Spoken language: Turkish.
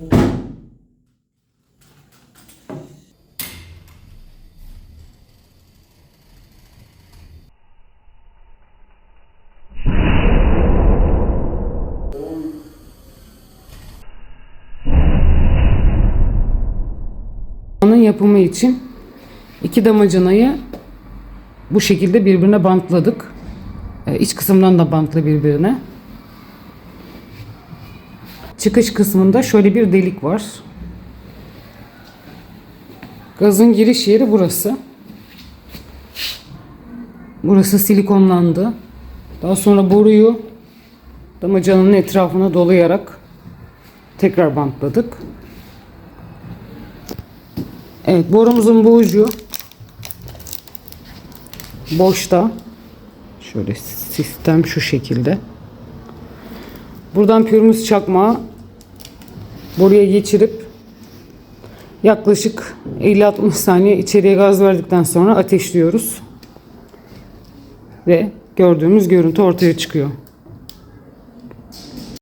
Onun yapımı için iki damacanayı bu şekilde birbirine bantladık. Ee, İç kısımdan da bantlı birbirine. Çıkış kısmında şöyle bir delik var. Gazın giriş yeri burası. Burası silikonlandı. Daha sonra boruyu damacananın etrafına dolayarak tekrar bantladık. Evet borumuzun bu ucu boşta. Şöyle sistem şu şekilde. Buradan pürmüz çakmağı boruya geçirip yaklaşık 50-60 saniye içeriye gaz verdikten sonra ateşliyoruz. Ve gördüğümüz görüntü ortaya çıkıyor.